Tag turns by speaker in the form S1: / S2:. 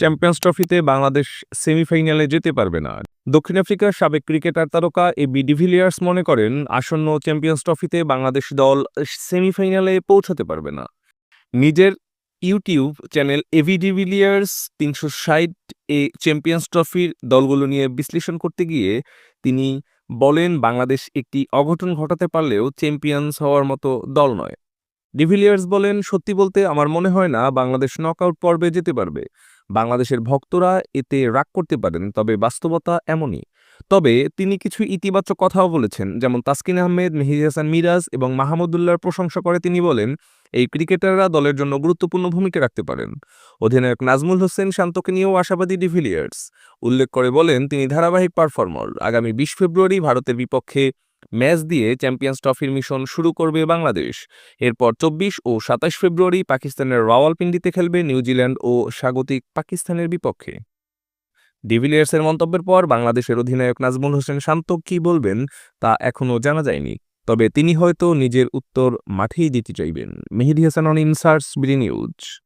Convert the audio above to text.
S1: Champions ট্রফিতে বাংলাদেশ সেমিফাইনালে যেতে পারবে না। দক্ষিণ আফ্রিকার সাবেক ক্রিকেটার তারকা এ বি ডিভিলিয়ার্স মনে করেন, আসন্ন চ্যাম্পিয়ন্স ট্রফিতে বাংলাদেশ দল সেমিফাইনালে পৌঁছাতে পারবে না। নিজের ইউটিউব চ্যানেল এভি ডিভিলিয়ার্স তিনশো ষাট এ চ্যাম্পিয়ন্স ট্রফির দলগুলো নিয়ে বিশ্লেষণ করতে গিয়ে তিনি বলেন, বাংলাদেশ একটি অঘটন ঘটাতে পারলেও চ্যাম্পিয়ন্স হওয়ার মতো দল নয়। ডিভিলিয়ার্স বলেন, সত্যি বলতে আমার মনে হয় না বাংলাদেশ নকআউট পর্বে যেতে পারবে। বাংলাদেশের ভক্তরা এতে রাগ করতে পারেন, তবে বাস্তবতা এমনই। তবে তিনি কিছু ইতিবাচক কথাও বলেছেন, যেমন তাসকিন আহমেদ, মেহিদি হাসান মিরাজ এবং মাহমুদুল্লাহর প্রশংসা করে তিনি বলেন, এই ক্রিকেটাররা দলের জন্য গুরুত্বপূর্ণ ভূমিকা রাখতে পারেন। অধিনায়ক নাজমুল হোসেন শান্তকে নিয়েও আশাবাদী ডিভিলিয়ার্স উল্লেখ করে বলেন, তিনি ধারাবাহিক পারফর্মার আগামী বিশ ফেব্রুয়ারি ভারতের বিপক্ষে ম্যাচ দিয়ে চ্যাম্পিয়ন্স ট্রফির মিশন শুরু করবে বাংলাদেশ। এরপর চব্বিশ ও সাতাশ ফেব্রুয়ারি পাকিস্তানের রাওয়ালপিন্ডিতে খেলবে নিউজিল্যান্ড ও স্বাগতিক পাকিস্তানের বিপক্ষে। ডিভিলিয়ার্সের মন্তব্যের পর বাংলাদেশের অধিনায়ক নাজমুল হোসেন শান্ত কী বলবেন তা এখনও জানা যায়নি, তবে তিনি হয়তো নিজের উত্তর মাঠেই দিতে চাইবেন। Mehedi Hasan on inserts, BD news.